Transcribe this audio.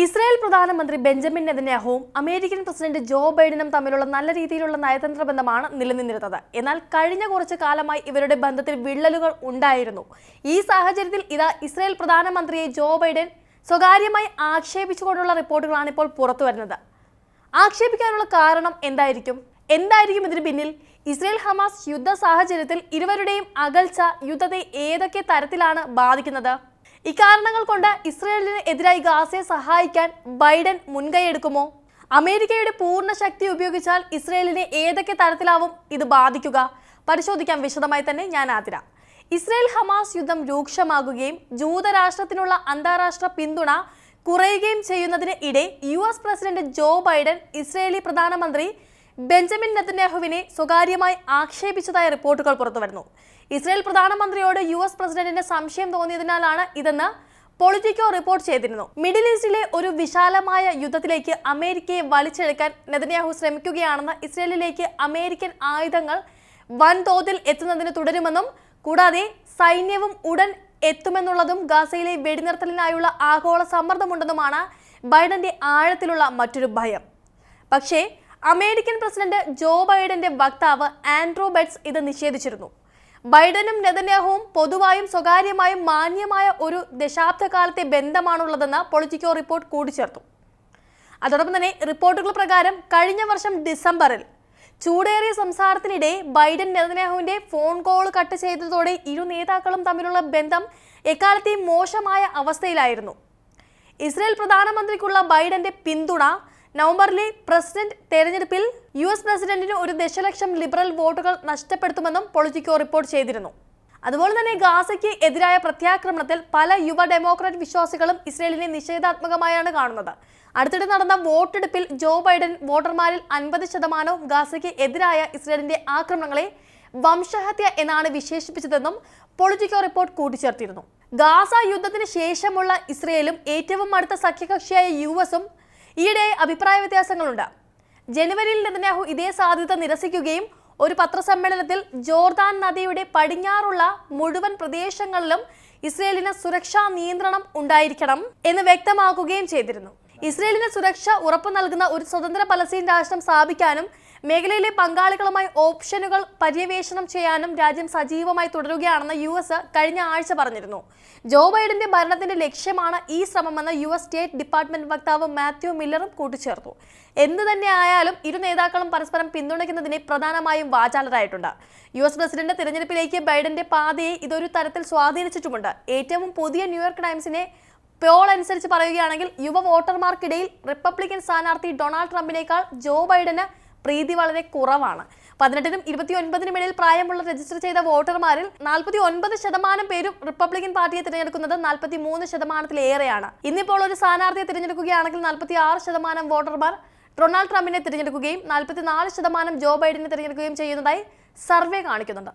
Israel പ്രധാനമന്ത്രി Benjamin നെതന്യാഹുവും American president Joe ബൈഡനും തമ്മിലുള്ള നല്ല രീതിയിലുള്ള നയതന്ത്ര ബന്ധമാണ് നിലനിന്നിരുന്നത്. എന്നാൽ കഴിഞ്ഞ കുറച്ച് കാലമായി ഇവരുടെ ബന്ധത്തിൽ വിള്ളലുകൾ ഉണ്ടായിരുന്നു. ഈ സാഹചര്യത്തിൽ ഇതാ ഇസ്രായേൽ പ്രധാനമന്ത്രിയെ ജോ ബൈഡൻ സ്വകാര്യമായി ആക്ഷേപിച്ചുകൊണ്ടുള്ള റിപ്പോർട്ടുകളാണ് ഇപ്പോൾ പുറത്തു വരുന്നത്. ആക്ഷേപിക്കാനുള്ള കാരണം എന്തായിരിക്കും? എന്തായിരിക്കും ഇതിന് പിന്നിൽ? ഇസ്രയേൽ ഹമാസ് യുദ്ധ സാഹചര്യത്തിൽ ഇരുവരുടെയും അകൽച്ച യുദ്ധത്തെ ഏതൊക്കെ തരത്തിലാണ് ബാധിക്കുന്നത്? ഇക്കാരണങ്ങൾ കൊണ്ട് ഇസ്രയേലിന് എതിരായി ഗാസയെ സഹായിക്കാൻ ബൈഡൻ മുൻകൈയെടുക്കുമോ? അമേരിക്കയുടെ പൂർണ ശക്തി ഉപയോഗിച്ചാൽ ഇസ്രയേലിനെ ഏതൊക്കെ തരത്തിലാവും ഇത് ബാധിക്കുക? പരിശോധിക്കാൻ വിശദമായി തന്നെ ഞാൻ ആതിര. ഇസ്രയേൽ ഹമാസ് യുദ്ധം രൂക്ഷമാകുകയും ജൂതരാഷ്ട്രത്തിനുള്ള അന്താരാഷ്ട്ര പിന്തുണ കുറയുകയും ചെയ്യുന്നതിന് ഇടെ U S president Joe Biden Israeli പ്രധാനമന്ത്രി ബെഞ്ചമിൻ നെതന്യാഹുവിനെ സ്വകാര്യമായി ആക്ഷേപിച്ചതായ റിപ്പോർട്ടുകൾ പുറത്തുവരുന്നു. ഇസ്രയേൽ പ്രധാനമന്ത്രിയോട് യു എസ് പ്രസിഡന്റിന് സംശയം തോന്നിയതിനാലാണ് ഇതെന്ന് പൊളിറ്റിക്കോ റിപ്പോർട്ട് ചെയ്തിരുന്നു. മിഡിൽ ഈസ്റ്റിലെ ഒരു വിശാലമായ യുദ്ധത്തിലേക്ക് അമേരിക്കയെ വലിച്ചെടുക്കാൻ നെതന്യാഹു ശ്രമിക്കുകയാണെന്ന് ഇസ്രയേലിലേക്ക് അമേരിക്കൻ ആയുധങ്ങൾ വൻതോതിൽ എത്തുന്നതിന് തുടരുമെന്നും കൂടാതെ സൈന്യവും ഉടൻ എത്തുമെന്നുള്ളതും ഗാസയിലെ വെടിനിർത്തലിനായുള്ള ആഗോള സമ്മർദ്ദമുണ്ടെന്നുമാണ് ബൈഡന്റെ ആഴത്തിലുള്ള മറ്റൊരു ഭയം. പക്ഷേ അമേരിക്കൻ പ്രസിഡന്റ് ജോ ബൈഡന്റെ വക്താവ് ആൻഡ്രൂ ബെറ്റ്സ് ഇത് നിഷേധിച്ചിരുന്നു. ബൈഡനും നെതന്യാഹുവും പൊതുവായും സ്വകാര്യമായും മാന്യമായ ഒരു ദശാബ്ദകാലത്തെ ബന്ധമാണുള്ളതെന്ന് പൊളിറ്റിക്കോ റിപ്പോർട്ട് കൂട്ടിച്ചേർത്തു. അതോടൊപ്പം തന്നെ റിപ്പോർട്ടുകൾ പ്രകാരം കഴിഞ്ഞ വർഷം ഡിസംബറിൽ ചൂടേറിയ സംസാരത്തിനിടെ ബൈഡൻ നെതന്യാഹുവിന്റെ ഫോൺ കോൾ കട്ട് ചെയ്തതോടെ ഇരു നേതാക്കളും തമ്മിലുള്ള ബന്ധം എക്കാലത്തെയും മോശമായ അവസ്ഥയിലായിരുന്നു. ഇസ്രയേൽ പ്രധാനമന്ത്രിക്കുള്ള ബൈഡന്റെ പിന്തുണ നവംബറിലെ പ്രസിഡന്റ് തെരഞ്ഞെടുപ്പിൽ യു എസ് പ്രസിഡന്റിന് ഒരു ദശലക്ഷം ലിബറൽ വോട്ടുകൾ നഷ്ടപ്പെടുത്തുമെന്നും പൊളിറ്റിക്കോ റിപ്പോർട്ട് ചെയ്തിരുന്നു. അതുപോലെ തന്നെ ഗാസയ്ക്ക് എതിരായ പ്രത്യാക്രമണത്തിൽ പല യുവ ഡെമോക്രാറ്റ് വിശ്വാസികളും ഇസ്രയേലിനെ നിഷേധാത്മകമായാണ് കാണുന്നത്. അടുത്തിടെ നടന്ന വോട്ടെടുപ്പിൽ ജോ ബൈഡൻ വോട്ടർമാരിൽ അൻപത് ശതമാനവും ഗാസയ്ക്ക് എതിരായ ഇസ്രയേലിന്റെ ആക്രമണങ്ങളെ വംശഹത്യ എന്നാണ് വിശേഷിപ്പിച്ചതെന്നും പൊളിറ്റിക്കോ റിപ്പോർട്ട് കൂട്ടിച്ചേർത്തിരുന്നു. ഗാസ യുദ്ധത്തിന് ശേഷമുള്ള ഇസ്രയേലും ഏറ്റവും അടുത്ത സഖ്യകക്ഷിയായ യു എസും ഈയിടെ അഭിപ്രായ വ്യത്യാസങ്ങളുണ്ട്. ജനുവരിയിൽ നെതന്യാഹു ഇതേ സാധ്യത നിരസിക്കുകയും ഒരു പത്രസമ്മേളനത്തിൽ ജോർദാൻ നദിയുടെ പടിഞ്ഞാറുള്ള മുഴുവൻ പ്രദേശങ്ങളിലും ഇസ്രയേലിന് സുരക്ഷാ നിയന്ത്രണം ഉണ്ടായിരിക്കണം എന്ന് വ്യക്തമാക്കുകയും ചെയ്തിരുന്നു. ഇസ്രയേലിന് സുരക്ഷ ഉറപ്പു നൽകുന്ന ഒരു സ്വതന്ത്ര പലസ്തീൻ രാഷ്ട്രം സ്ഥാപിക്കാനും മേഖലയിലെ പങ്കാളികളുമായി ഓപ്ഷനുകൾ പര്യവേഷണം ചെയ്യാനും രാജ്യം സജീവമായി തുടരുകയാണെന്ന് യു എസ് കഴിഞ്ഞ ആഴ്ച പറഞ്ഞിരുന്നു. ജോ ബൈഡന്റെ ഭരണത്തിന്റെ ലക്ഷ്യമാണ് ഈ ശ്രമമെന്ന് യു എസ് സ്റ്റേറ്റ് ഡിപ്പാർട്ട്മെന്റ് വക്താവ് മാത്യു മില്ലറും കൂട്ടിച്ചേർത്തു. എന്തു തന്നെ ആയാലും ഇരു നേതാക്കളും പരസ്പരം പിന്തുണയ്ക്കുന്നതിനെ പ്രധാനമായും വാചാലരായിട്ടുണ്ട്. യു എസ് പ്രസിഡന്റ് തിരഞ്ഞെടുപ്പിലേക്ക് ബൈഡന്റെ പാതയെ ഇതൊരു തരത്തിൽ സ്വാധീനിച്ചിട്ടുമുണ്ട്. ഏറ്റവും പുതിയ ന്യൂയോർക്ക് ടൈംസിനെ പോൾ അനുസരിച്ച് പറയുകയാണെങ്കിൽ യുവ വോട്ടർമാർക്കിടയിൽ റിപ്പബ്ലിക്കൻ സ്ഥാനാർത്ഥി ഡൊണാൾഡ് ട്രംപിനേക്കാൾ ജോ ബൈഡന് പ്രീതി വളരെ കുറവാണ്. പതിനെട്ടിനും ഇരുപത്തി ഒൻപതിനും ഇടയിൽ പ്രായമുള്ള രജിസ്റ്റർ ചെയ്ത വോട്ടർമാരിൽ നാൽപ്പത്തി ഒൻപത് ശതമാനം പേരും റിപ്പബ്ലിക്കൻ പാർട്ടിയെ തിരഞ്ഞെടുക്കുന്നത് നാൽപ്പത്തി മൂന്ന് ശതമാനത്തിലേറെയാണ്. ഇന്നിപ്പോൾ ഒരു സ്ഥാനാർത്ഥിയെ തിരഞ്ഞെടുക്കുകയാണെങ്കിൽ നാൽപ്പത്തി ആറ് ശതമാനം വോട്ടർമാർ ഡൊണാൾഡ് ട്രംപിനെ തിരഞ്ഞെടുക്കുകയും നാൽപ്പത്തിനാല് ശതമാനം ജോ ബൈഡനെ തിരഞ്ഞെടുക്കുകയും ചെയ്യുന്നതായി സർവേ കാണിക്കുന്നുണ്ട്.